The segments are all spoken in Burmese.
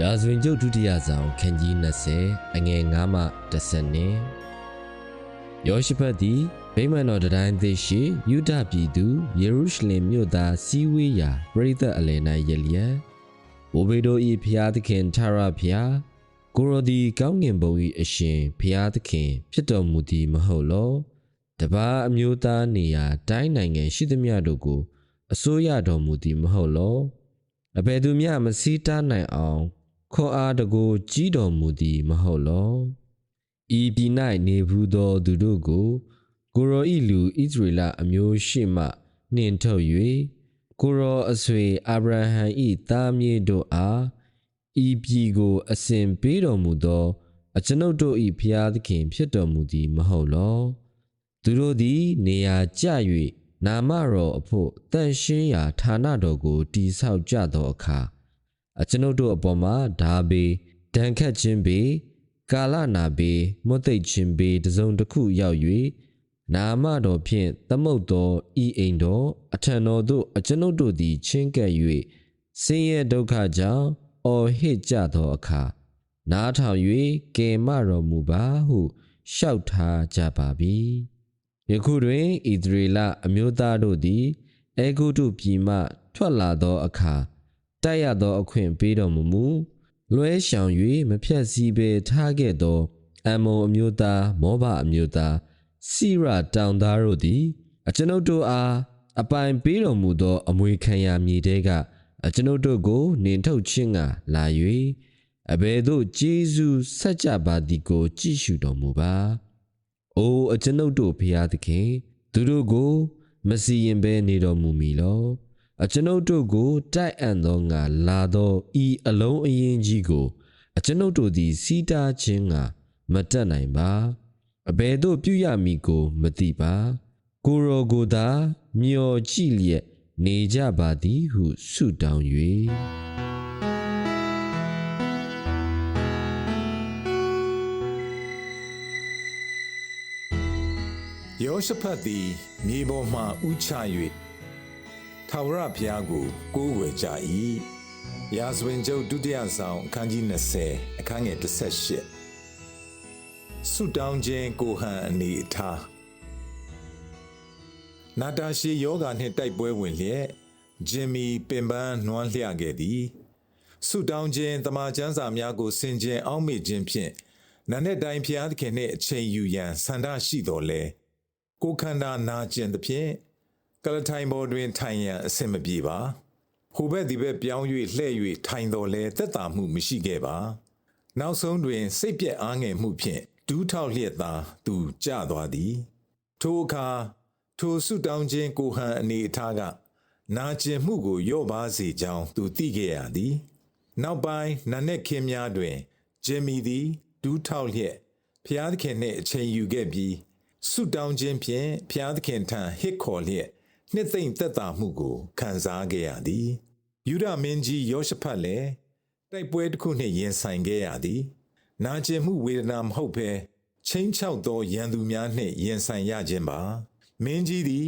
ရာဇဝင်ကျုပ်ဒုတိယဆောင်ခန်းကြီး20အငယ်9မှ10နှစ်ယောရှိဖတ်သည်ဗိမာန်တော်တတိုင်းသိရှိယူဒပြည်သူယေရုရှလင်မြို့သားစီဝေးရာပရိသတ်အလယ်၌ရလျက်ဘိုဘေတို့၏ဖျားသခင်ထရဖျားကိုရိုဒီကောင်းငင်ဘုံ၏အရှင်ဖျားသခင်ဖြစ်တော်မူသည်မဟုတ်လောတပါးအမျိုးသားနေရာတိုင်းနိုင်ငံရှိသမျှတို့ကိုအစိုးရတော်မူသည်မဟုတ်လောအဘယ်သူမျှမစည်းတားနိုင်အောင် ခွန်အားတကိုကြီးတော်မူသည်မဟုတ်လောဤပြည်၌နေဘူးသောသူတို့ကိုကိုရောဤလူဣသရေလအမျိုးရှိမှနှင်ထုတ်၍ကိုရောအဆွေအာဗြဟံဤသားမြေတို့အားဤပြည်ကိုအစဉ်ပေးတော်မူသောအကျွန်ုပ်တို့၏ဖျားသခင်ဖြစ်တော်မူသည်မဟုတ်လောသူတို့သည်နေရာကျ၍နာမတော်အဖို့တန်ရှင်းရာဌာနတော်ကိုတည်ဆောက်ကြသောအခါ အကျွန်ုပ်တို့အပေါ်မှာဓာဘေးဒဏ်ခတ်ခြင်းဘေးကာလနာဘေးမွတ်သိပ်ခြင်းဘေးတစုံတစ်ခုရောက်၍နာမတော်ဖြင့်သမုတ်သောဤအိမ်တော်အထံတော်သို့အကျွန်ုပ်တို့သည်ချင်းကပ်၍ဆင်းရဲဒုက္ခကြောင့်အော်ဟစ်ကြသောအခါနားထောင်၍ကယ်မတော်မူပါဟုလျှောက်ထားကြပါပြီယခုတွင်ဣသရေလအမျိုးသားတို့သည်အေဂုတုပြည်မှထွက်လာသောအခါ တိုက်ရသောအခွင့်ပေးတော်မူမူလွဲရှောင်၍မဖြတ်စည်းပဲထားခဲ့သောအမ္မုန်အမျိုးသားမောဘအမျိုးသားစိရတောင်သားတို့သည်အကျွန်ုပ်တို့အားအပိုင်ပေးတော်မူသော အမွေခံရမည်တဲကအကျွန်ုပ်တို့ကိုနှင်ထုတ်ခြင်းကလာ၍အဘယ်သို့ဂျေဇုဆက်ကြပါသည်ကို ကြည့်ရှုတော်မူပါ။အိုအကျွန်ုပ်တို့ဖျားသခင် သူတို့ကို မစီရင်ဘဲနေတော်မူမီလော။ အကျွန်ုပ်တို့ကိုတိုက်အံ့သောငါလာသောဤအလုံးအရင်ကြီးကိုအကျွန်ုပ်တို့သည် စီးတားခြင်းကမတက်နိုင်ပါအဘယ်သို့ပြုရမည်ကိုမသိပါ ကိုရောကိုသာမျောကြည့်လျက်နေကြပါသည်ဟုဆုတောင်း၍ယောရှဖတ်သည်မြေပေါ်မှဥချ၍ ထာဝရဘုရားကိုကိုးကွယ်ကြ၏ရာဇဝင်ကျုပ်ဒုတိယဆောင်အခန်းကြီး20အခန်းငယ်18ဆုတောင်းခြင်းကိုဟန်အနေအထားနာတာရှီယောဂါနှင့်တိုက်ပွဲဝင်လျက်ဂျင်မီပင်ပန်းနွမ်းလျခဲ့သည်ဆုတောင်းခြင်းတမန်ကျမ်းစာများကိုဆင်ခြင်အောက်မေ့ခြင်းဖြင့်နာနဲ့တိုင်းဖျားသခင်နှင့်အချိန်ယူရန်ဆန္ဒရှိတော်လဲကိုယ်ခန္ဓာနာကျင်သဖြင့် ကလထိုင်ပေါ်တွင် ထိုင်ရန်အဆင်မပြေပါဟိုဘက်ဒီဘက်ပြောင်း၍လှဲ့၍ထိုင်တော်လဲသက်သာမှုမရှိခဲ့ပါ နောက်ဆုံးတွင် စိတ်ပြက်အားငယ်မှုဖြင့်ဒူးထောက်လျက်သာသူကျသွားသည် ထိုအခါထိုဆုတောင်းခြင်းကိုဟန်အနေအထားကနာကျင်မှုကိုရော့ပါစေကြောင်းသူသိခဲ့ရသည် နောက်ပိုင်းနာနဲ့ခင်းများတွင် ဂျင်မီသည်ဒူးထောက်လျက်ဖျားသခင်နှင့်အချိန်ယူခဲ့ပြီးဆုတောင်းခြင်းဖြင့်ဖျားသခင်ထံဟစ်ခေါ်လျက် နှစ်သိမ့်သက်သာမှုကိုခံစားခဲ့ရသည်ယူဒမင်းကြီးယောရှဖတ်လည်းတိုက်ပွဲတစ်ခုနှင့်ရင်ဆိုင်ခဲ့ရသည် နာကျင်မှုဝေဒနာမဟုတ်ဘဲချင်းချောက်သောရန်သူများနှင့်ရင်ဆိုင်ရခြင်းပါမင်းကြီးသည်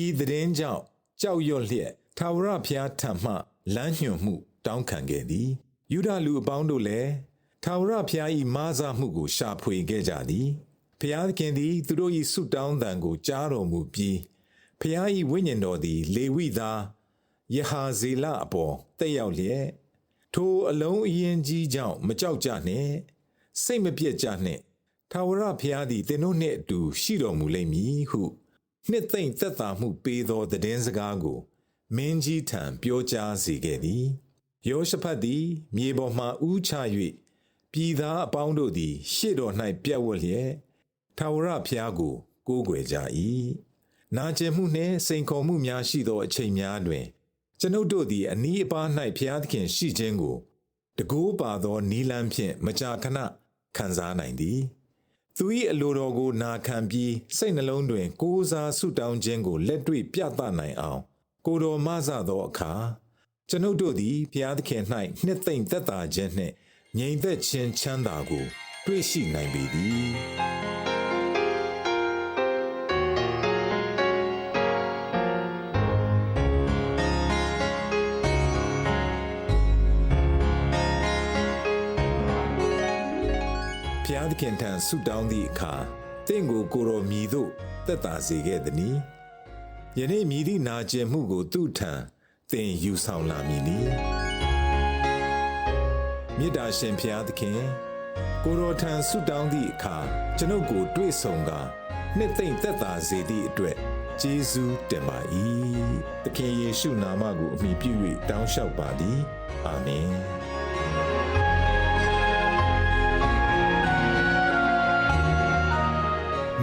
ဤသတင်းကြောင့်ကြောက်ရွံ့လျက်ထာဝရဘုရားထံမှလမ်းညွှန်မှု တောင်းခံခဲ့သည်ယူဒလူအပေါင်းတို့လည်းထာဝရဘုရား၏မားစားမှုကိုရှာဖွေခဲ့ကြသည်ဘုရားသခင်သည် သူတို့၏ဆုတောင်းသံကိုကြားတော်မူပြီး ဖျားဤဝိညာဉ်တော်သည် လေဝိသားယဟာဇေလအပေါ်တက်ရောက်လျက်ထိုအလုံးအရင်ကြီးကြောင့်မကြောက်ကြနှင့်စိတ်မပြည့်ကြနှင့်ထာဝရဘုရားသည်သင်တို့နှင့်အတူရှိတော်မူလိမ့်မည်ဟုနှစ်သိမ့်သက်သာမှုပေးသောသတင်းစကားကို မင်းကြီးထံပြောကြားစေခဲ့သည်ယောရှဖတ်သည် မြေပေါ်မှဥချ၍ပြည်သားအပေါင်းတို့သည် ရှေ့တော်၌ပြတ်ဝတ်လျက်ထာဝရဘုရားကိုကိုးကွယ်ကြ၏ နာကျင်မှုနှင့်စိန်ခေါ်မှုများရှိသောအချိန်များတွင် ကျွန်ုပ်တို့သည်အနီးအပါး၌ဖျားသခင်ရှိခြင်းကိုတကိုးပါသောနီလန်းဖြင့်မကြာခဏခံစားနိုင်သည်သူ၏အလိုတော်ကိုနာခံပြီးစိတ်နှလုံးတွင် ကိုးစားဆုတောင်းခြင်းကိုလက်တွေ့ပြသနိုင်အောင် ကိုယ်တော်မဆသောအခါကျွန်ုပ်တို့သည်ဘုရားသခင်၌နှစ်သိမ့်သက်သာခြင်းနှင့်ငြိမ်သက်ခြင်းချမ်းသာကို တွေ့ရှိနိုင်ပေသည် ဖျားသခင်ထံဆုတောင်းသည့်အခါတင့်ကိုကိုတော်မြည်သို့သက်သာစေခဲ့သည်။ယနေ့မြည်သည့်နာကျင်မှုကိုသူ့ထံသင်ယူဆောင်လာမည်နီ။မေတ္တာရှင်ဖျားသခင်ကိုတော်ထံဆုတောင်းသည့်အခါကျွန်ုပ်ကိုတွေ့ဆုံကနှစ်သိမ့်သက်သာစေသည့်အတွက်ကျေးဇူးတင်ပါ၏။သခင်ယေရှုနာမကိုအမိပြု၍တောင်းလျှောက်ပါသည်။အာမင်။